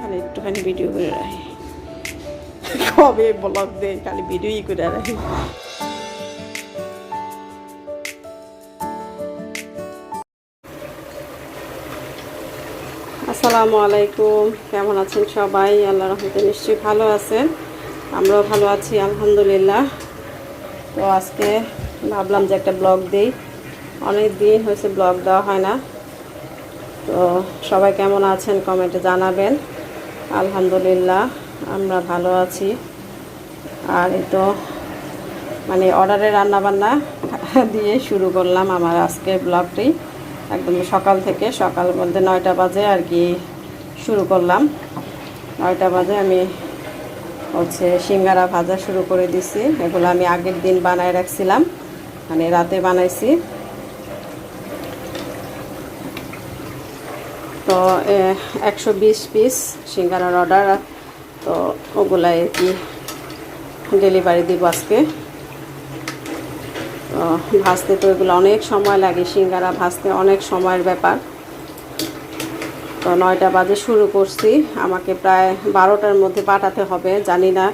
খালি একটুখানি ভিডিও করে রাখি। কবে ব্লগ দেয় খালি ভিডিওই করে রাখি। আসসালামু আলাইকুম, কেমন আছেন সবাই? আল্লাহ রহমতে নিশ্চয়ই ভালো আছেন। আমরাও ভালো আছি, আলহামদুলিল্লাহ। তো আজকে ভাবলাম যে একটা ব্লগ দিই। অনেক দিন হয়েছে ব্লগ দেওয়া হয় না। তো সবাই কেমন আছেন কমেন্টে জানাবেন। আলহামদুলিল্লাহ, আমরা ভালো আছি। আর এই তো মানে অর্ডারে রান্নাবান্না দিয়ে শুরু করলাম আমার আজকে ব্লগটি। একদম সকাল থেকে, সকাল বলতে নয়টা বাজে আর কি শুরু করলাম। নয়টা বাজে আমি হচ্ছে সিঙ্গারা ভাজা শুরু করে দিছি। এগুলো আমি আগের দিন বানায় রাখছিলাম মানে রাতে বানাইছি। তো একশো বিশ পিস সিঙ্গারার অর্ডার তো ওগুলাই আর কি ডেলিভারি দিব আজকে। তো ভাজতে তো এগুলো অনেক সময় লাগে, সিঙ্গারা ভাজতে অনেক সময়ের ব্যাপার। তো নয়টা বাজে শুরু করছি, আমাকে প্রায় বারোটার মধ্যে পাঠাতে হবে, জানি না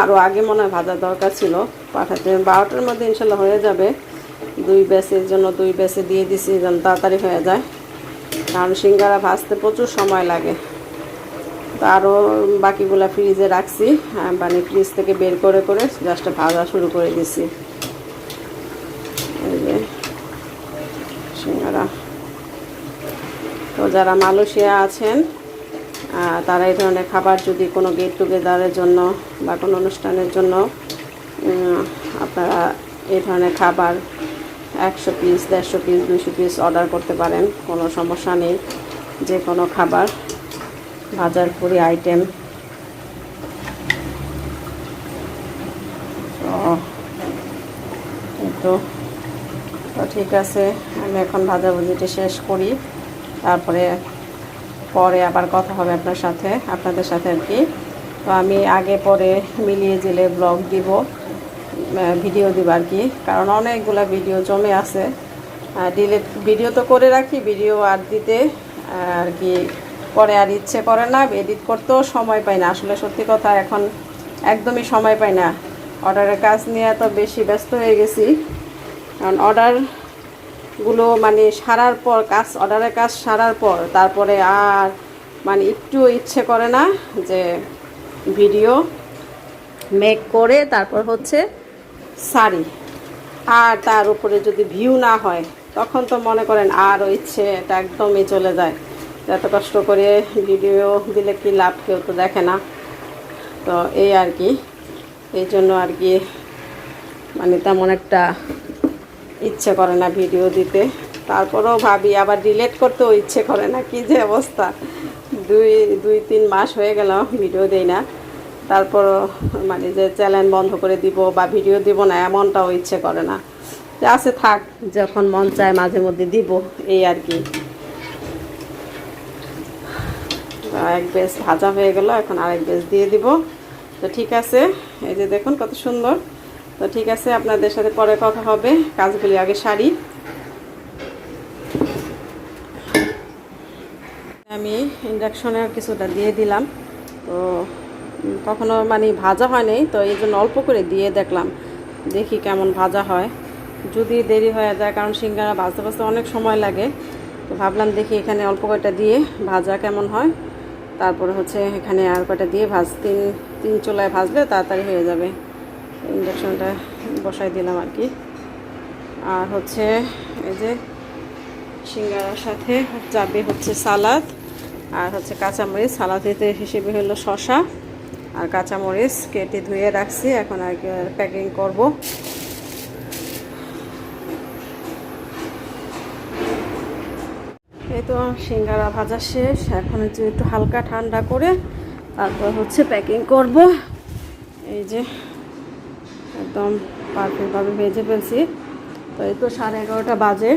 আরও আগে মনে হয় ভাজার দরকার ছিল। পাঠাতে বারোটার মধ্যে ইনশাল্লাহ হয়ে যাবে। দুই ব্যাসের জন্য দুই ব্যাসে দিয়ে দিছি, যেন তাড়াতাড়ি হয়ে যায়। কারণ সিঙ্গারা ভাজতে প্রচুর সময় লাগে। তো আরও বাকিগুলা ফ্রিজে রাখছি মানে ফ্রিজ থেকে বের করে করে জাস্ট ভাজা শুরু করে দিছি। সিঙ্গারা। তো যারা মালয়েশিয়া আছেন তারা এই ধরনের খাবার যদি কোনো গেট টুগেদারের জন্য বা কোনো অনুষ্ঠানের জন্য আপনারা এই ধরনের খাবার একশো পিস দেড়শো পিস দুশো পিস অর্ডার করতে পারেন, কোনো সমস্যা নেই। যে কোনো খাবার ভাজার পুরি আইটেম তো তো। ঠিক আছে, আমি এখন ভাজাভুজিটি শেষ করি। তারপরে, পরে আবার কথা হবে আপনার সাথে, আপনাদের সাথে আর কি। তো আমি আগে পরে মিলিয়ে জেলে ব্লগ দিব। ভিডিও দিব আর কি। কারণ অনেকগুলো ভিডিও জমে আছে। ডিলেট ভিডিও তো করে রাখি, ভিডিও আর দিতে আর কি পরে আর ইচ্ছে করে না। এডিট করতেও সময় পাই না। আসলে সত্যি কথা, এখন একদমই সময় পাই না। অর্ডারের কাজ নিয়ে তো বেশি ব্যস্ত হয়ে গেছি। কারণ অর্ডারগুলো মানে সারার পর, কাজ অর্ডারের কাজ সারার পর, তারপরে আর মানে একটু ইচ্ছে করে না যে ভিডিও মেক করে তারপর হচ্ছে শাড়ি। আর তার উপরে যদি ভিউ না হয়, তখন তো মনে করেন আরও ইচ্ছে এটা একদমই চলে যায়। এত কষ্ট করে ভিডিও দিলে কি লাভ, কেউ তো দেখে না। তো এই আর কি। এই জন্য আর কি মানে তেমন একটা ইচ্ছে করে না ভিডিও দিতে। তারপরেও ভাবি, আবার ডিলেট করতেও ইচ্ছে করে না, কি যে অবস্থা। দুই দুই, তিন মাস হয়ে গেল ভিডিও দেই না। তারপরও মানে যে চ্যানেল বন্ধ করে দিব বা ভিডিও দিব না, এমনটাও ইচ্ছে করে না। যে আছে থাক, যখন মন চায় মাঝে মধ্যে দিব, এই আর কি। এক বেশ ভাজা হয়ে গেল, এখন আরেক বেশ দিয়ে দিব। তো ঠিক আছে, এই যে দেখুন কত সুন্দর। তো ঠিক আছে, আপনাদের সাথে পরে কথা হবে কাজগুলি আগে সারি আমি ইন্ডাকশনের কিছুটা দিয়ে দিলাম, তো কখনো মানে ভাজা হয় নাই তো এই জন্য অল্প করে দিয়ে দেখলাম। দেখি কেমন ভাজা হয়। যদি দেরি হয়ে যায়, কারণ সিঙ্গারা ভাজতে ভাজতে অনেক সময় লাগে, তো ভাবলাম দেখি এখানে অল্প কয়টা দিয়ে ভাজা কেমন হয়। তারপরে হচ্ছে এখানে আর কয়টা দিয়ে ভাজ, তিন তিন চুলায় ভাজলে তাড়াতাড়ি হয়ে যাবে। ইন্ডাকশনটা বসাই দিলাম আর কি। আর হচ্ছে এই যে সিঙ্গারার সাথে যাবে হচ্ছে সালাদ, আর হচ্ছে কাঁচামরিচ সালাদিতে হিসেবে হলো শশা আর কাঁচামরিচ কেটে ধুয়ে রাখছি, এখন আর প্যাকিং করব। এই তো সিঙ্গারা ভাজা শেষ, এখন হচ্ছে একটু হালকা ঠান্ডা করে তারপর হচ্ছে প্যাকিং করব। এই যে একদম পারফেক্টভাবে ভেজে ফেলছি। তো এই তো সাড়ে এগারোটা বাজে।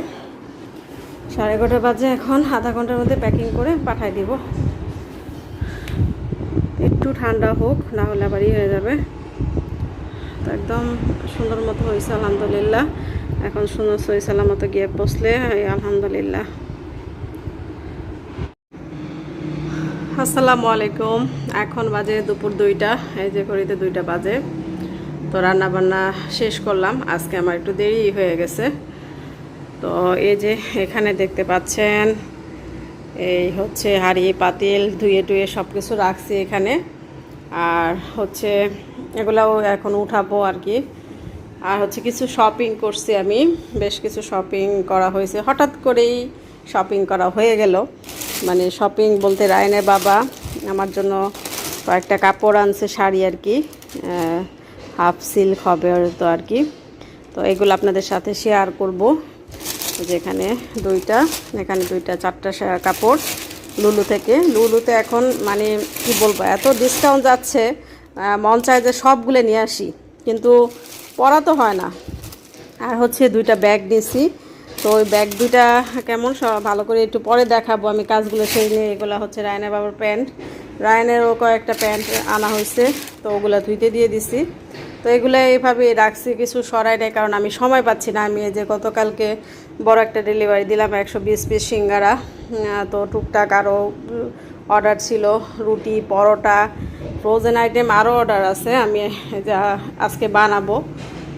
সাড়ে এগারোটা বাজে এখন, আধা ঘণ্টার মধ্যে প্যাকিং করে পাঠাই দিব। একটু ঠান্ডা হোক, না হলে আবার ই হয়ে যাবে। তো একদম সুন্দর মতো হয়েছে, আলহামদুলিল্লাহ। এখন সুন্দর সই সালামতো গিয়ে বসলে আলহামদুলিল্লাহ। আসসালামু আলাইকুম। এখন বাজে দুপুর দুইটা, এই যে করিতে দুইটা বাজে। তো রান্না বান্না শেষ করলাম, আজকে আমার একটু দেরি হয়ে গেছে। তো এই যে এখানে দেখতে পাচ্ছেন এই হচ্ছে হাঁড়ি, পাতিল, ধুয়ে টুয়ে সব কিছু রাখছি এখানে। আর হচ্ছে এগুলাও এখন উঠাবো আর কি। আর হচ্ছে কিছু শপিং করছি আমি। বেশ কিছু শপিং করা হয়েছে। হঠাৎ করেই শপিং করা হয়ে গেল। মানে শপিং বলতে রায়নের বাবা আমার জন্য কয়েকটা কাপড় আনছে, শাড়ি আর কি। হাফ সিল্ক হবে তো আর কি। তো এগুলো আপনাদের সাথে শেয়ার করব। যেখানে দুইটা, এখানে দুইটা, চারটা কাপড় লুলু থেকে। লুলুতে এখন মানে কি বলব, এত ডিসকাউন্ট যাচ্ছে মন চায় যে সবগুলো নিয়ে আসি, কিন্তু পরা তো হয় না। আর হচ্ছে দুইটা ব্যাগ নিয়েছি তো ওই ব্যাগ দুইটা কেমন সব ভালো করে একটু পরে দেখাবো আমি কাজগুলো সেই নিয়ে। এগুলো হচ্ছে রায়নের বাবার প্যান্ট। রায়নেরও কয়েকটা প্যান্ট আনা হয়েছে, তো ওগুলো ধুইতে দিয়ে দিছি। তো এগুলো এইভাবে রাখছি, কিছু সরাই নেই, কারণ আমি সময় পাচ্ছি না। আমি এই যে গতকালকে বড় একটা ডেলিভারি দিলাম, একশো বিশ পিস সিঙ্গারা। তো টুকটাক আরও অর্ডার ছিল, রুটি, পরোটা ফ্রোজেন আইটেম আরও অর্ডার আছে, আমি যা আজকে বানাবো।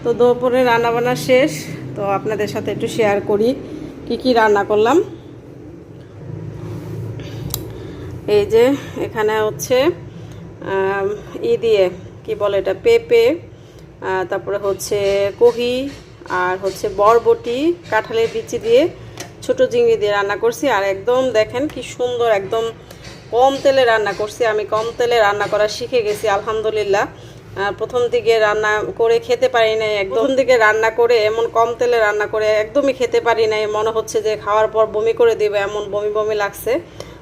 তো দুপুরে রান্নাবান্না শেষ, তো আপনাদের সাথে একটু শেয়ার করি, কি কি রান্না করলাম। এই যে, এখানে হচ্ছে ই দিয়ে, কি বলে এটা, পেঁপে তারপরে হচ্ছে কহি আর হচ্ছে বরবটি কাঁঠালের বিচি দিয়ে ছোট চিংড়ি দিয়ে রান্না করছি। আর একদম দেখেন কি সুন্দর একদম কম তেলে রান্না করছি। আমি কম তেলে রান্না করা শিখে গেছি আলহামদুলিল্লাহ। প্রথম দিকে রান্না করে খেতে পারি নাই একদম দিকে রান্না করে এমন কম তেলে রান্না করে একদমই খেতে পারি নাই। মনে হচ্ছে যে খাওয়ার পর বমি করে দেবে এমন বমি বমি লাগছে।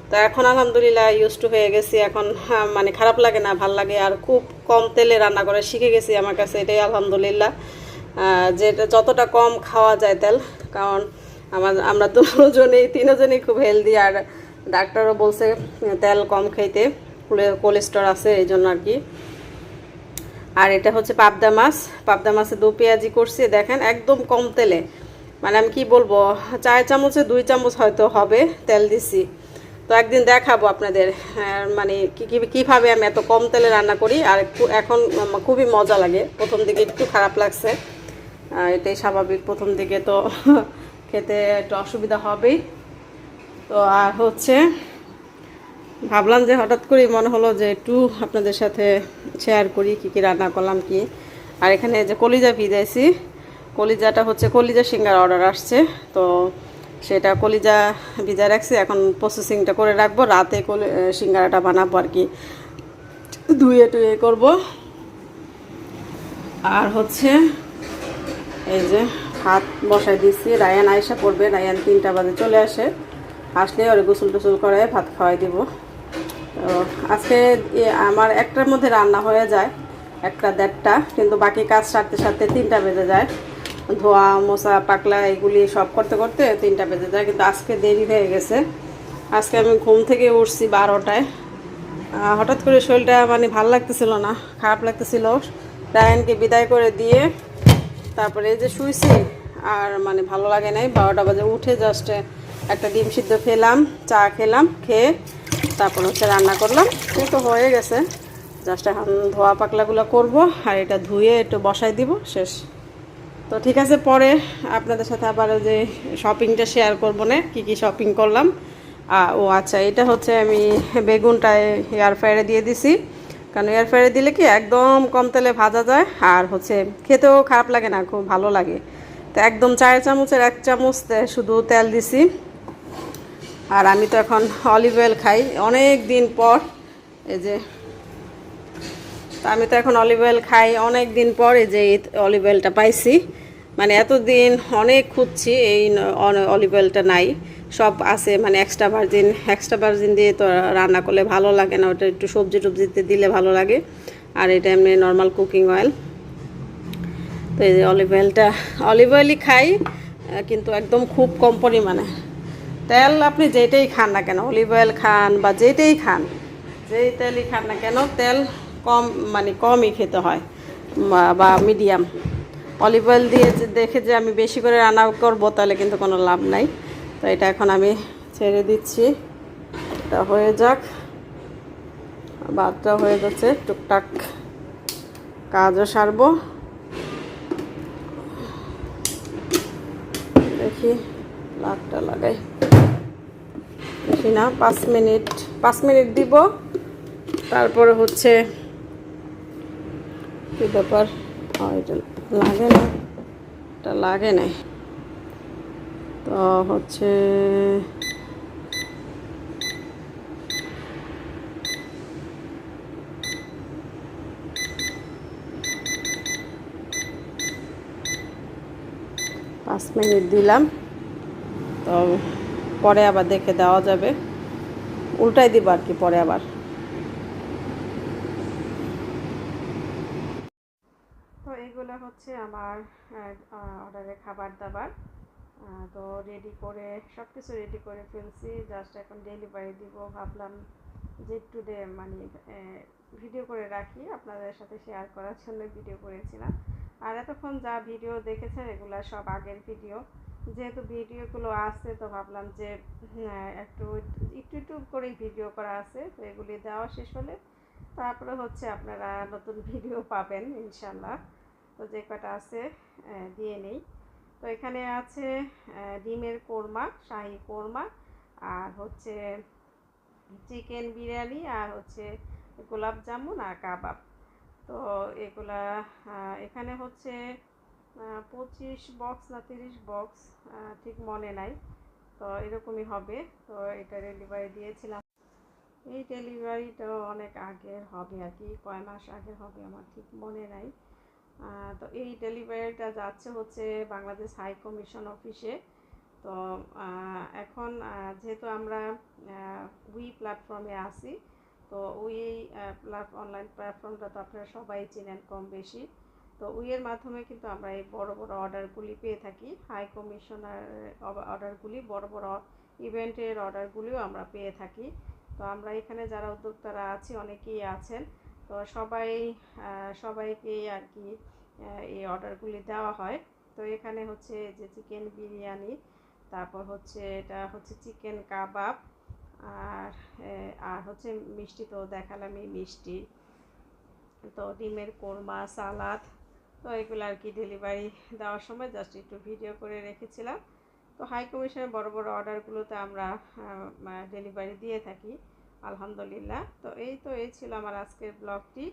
তো এখন আলহামদুলিল্লাহ ইউজ টু হয়ে গেছি। এখন হ্যাঁ, মানে খারাপ লাগে না ভালো লাগে। আর খুব কম তেলে রান্না করে শিখে গেছি আমার কাছে এটাই আলহামদুলিল্লাহ। যেটা যতটা কম খাওয়া যায় তেল, কারণ আমার, আমরা দুজনেই, তিনজনেই খুব হেলদি আর ডাক্তারও বলছে, তেল কম খাইতে কোলেস্ট্রল আছে, এই জন্য আর কি। আর এটা হচ্ছে পাবদা মাছ, পাবদা মাছে দু পেঁয়াজি করছি, দেখেন একদম কম তেলে। মানে আমি কি বলব, চার চামচে দুই চামচ হয়তো হবে তেল দিছি। তো একদিন দেখাবো আপনাদের মানে কি কীভাবে আমি এত কম তেলে রান্না করি, আর এখন খুবই মজা লাগে, প্রথম দিকে একটু খারাপ লাগছে। এটাই স্বাভাবিক। প্রথম দিকে তো খেতে একটু অসুবিধা হবেই। তো আর হচ্ছে, ভাবলাম যে হঠাৎ করেই মনে হলো যে একটু আপনাদের সাথে শেয়ার করি, কী কী রান্না করলাম, কি। আর এখানে যে কলিজা ভিজাইছি, কলিজাটা হচ্ছে কলিজা সিঙ্গার অর্ডার আসছে। তো সেটা কলিজা ভিজা রাখছি, এখন প্রসেসিংটা করে রাখব, রাতে কলি সিঙ্গারাটা বানাবো আর কি। ধুয়ে টুয়ে করব। আর হচ্ছে এই যে ভাত বসাই দিচ্ছি রায়ান আয়সা পড়বে, রায়ান তিনটা বাজে চলে আসে। আসলে ওরে গোসল টোসল করে ভাত খাওয়াই দিব। তো আজকে আমার একটার মধ্যে রান্না হয়ে যায়, একটা দেড়টা, কিন্তু বাকি কাজ সারতে সারতে তিনটা বেজে যায়। ধোয়া, মোছা, পাকলা এগুলি সব করতে করতে তিনটা বেজে যায়, কিন্তু আজকে দেরি হয়ে গেছে। আজকে আমি ঘুম থেকে উঠছি বারোটায়। হঠাৎ করে শরীরটা মানে ভালো লাগতেছিল না, খারাপ লাগতেছিল। রায়ানকে বিদায় করে দিয়ে তারপরে এই যে শুইছি, আর মানে ভালো লাগে নাই। বারোটা বাজে উঠে জাস্ট একটা ডিম সিদ্ধ খেলাম, চা খেলাম, খেয়ে তারপর হচ্ছে রান্না করলাম। এই তো হয়ে গেছে। জাস্ট এখন ধোয়া পাকলাগুলো করব, আর এটা ধুয়ে একটু বসাই দিব, শেষ। তো ঠিক আছে, পরে আপনাদের সাথে আবার যে শপিংটা শেয়ার করব না, কী কী শপিং করলাম। ও আচ্ছা এটা হচ্ছে আমি বেগুনটায় এয়ার ফ্রায়ারে দিয়ে দিছি। কারণ এয়ার ফ্রায়ারে দিলে কি একদম কম তেলে ভাজা যায়, আর হচ্ছে খেতেও খারাপ লাগে না, খুব ভালো লাগে। তো একদম চার চামচের এক চামচ শুধু তেল দিছি। আর আমি তো এখন অলিভ অয়েল খাই। অনেক দিন পর, এই যে আমি তো এখন অলিভ অয়েল খাই। অনেক দিন পর এই যে অলিভ অয়েলটা পাইছি। মানে এতদিন অনেক খুঁজছি, এই অলিভ অয়েলটা নাই। সব আছে মানে এক্সট্রা ভার্জিন এক্সট্রা ভার্জিন দিয়ে তো রান্না করলে ভালো লাগে না, ওটা একটু সবজি টবজিতে দিলে ভালো লাগে। আর এটা এমনি নর্মাল কুকিং অয়েল তো এই যে অলিভ অয়েলটা অলিভ অয়েলই খাই, কিন্তু একদম খুব কম পরিমাণে। তেল আপনি যেটাই খান না কেন অলিভ অয়েল খান বা যেটাই খান, যেই তেলই খান না কেন, তেল কম মানে কমই খেতে হয়, বা- বা মিডিয়াম অলিভ অয়েল দিয়ে দেখে যে আমি বেশি করে রান্না করব, তাহলে কিন্তু কোনো লাভ নাই। তো এটা এখন আমি ছেড়ে দিচ্ছি। এটা হয়ে যাক। ভাতটা হয়ে যাচ্ছে টুকটাক কাজও সারবো। দেখি লাভটা লাগাই। দেখি না, পাঁচ মিনিট পাঁচ মিনিট দিব। তারপরে হচ্ছে ব্যাপার? লাগে না। এটা লাগে নাই। তো হচ্ছে পাঁচ মিনিট দিলাম। তো পরে আবার দেখে দেওয়া যাবে। উল্টাই দিব আর কি পরে আবার। তো এইগুলো হচ্ছে আমার অর্ডারের খাবার দাবার তো রেডি করে সব কিছু রেডি করে ফেলছি। জাস্ট এখন ডেলিভারি দিব। ভাবলাম যে একটু মানে ভিডিও করে রাখি। আপনাদের সাথে শেয়ার করার জন্য ভিডিও করেছিলাম। আর এতক্ষণ যা ভিডিও দেখেছেন, এগুলো সব আগের ভিডিও যেহেতু ভিডিওগুলো আছে, তো ভাবলাম যে একটু একটু একটু করেই ভিডিও করা আছে। তো এগুলি দেওয়া শেষ হলে তারপরে হচ্ছে আপনারা নতুন ভিডিও পাবেন ইনশাল্লাহ তো যে কটা আছে দিয়ে নেই। তো এখানে আছে ডিমের কোরমা, শাহি কোরমা, আর হচ্ছে চিকেন বিরিয়ানি, আর হচ্ছে গোলাপ জামুন আর কাবাব। তো এগুলা এখানে হচ্ছে পঁচিশ বক্স না তিরিশ বক্স ঠিক মনে নাই। তো এরকমই হবে। তো এটা ডেলিভারি দিয়েছিলাম। এই ডেলিভারিটাও অনেক আগের হবে আর কি, কয় মাস আগে হবে আমার ঠিক মনে নাই। তো এই ডেলিভারিটা যাচ্ছে হচ্ছে বাংলাদেশ হাই কমিশন অফিসে। তো এখন যেহেতু আমরা উই প্ল্যাটফর্মে আছি, তো উই অনলাইন প্ল্যাটফর্মটা তো আপনারা সবাই চেনেন কম বেশি। তো উইয়ের মাধ্যমে কিন্তু আমরা এই বড় বড় অর্ডারগুলি পেয়ে থাকি। হাই কমিশনার অর্ডারগুলি, বড় বড় ইভেন্টের অর্ডারগুলিও আমরা পেয়ে থাকি। তো আমরা এখানে যারা উদ্যোক্তারা আছি, অনেকেই আছেন। তো সবাই সবাইকেই আর কি এই অর্ডারগুলি দেওয়া হয়। তো এখানে হচ্ছে যে চিকেন বিরিয়ানি, তারপর হচ্ছে এটা হচ্ছে চিকেন কাবাব, আর আর হচ্ছে মিষ্টি তো দেখালামই মিষ্টি। তো ডিমের কোরমা, সালাদ, তো এগুলো আর কি ডেলিভারি দেওয়ার সময় জাস্ট একটু ভিডিও করে রেখেছিলাম। তো হাই কমিশনের বড় বড় অর্ডারগুলোতে আমরা ডেলিভারি দিয়ে থাকি, আলহামদুলিল্লাহ। তো এই তো, এই ছিল আমার আজকের ব্লগটি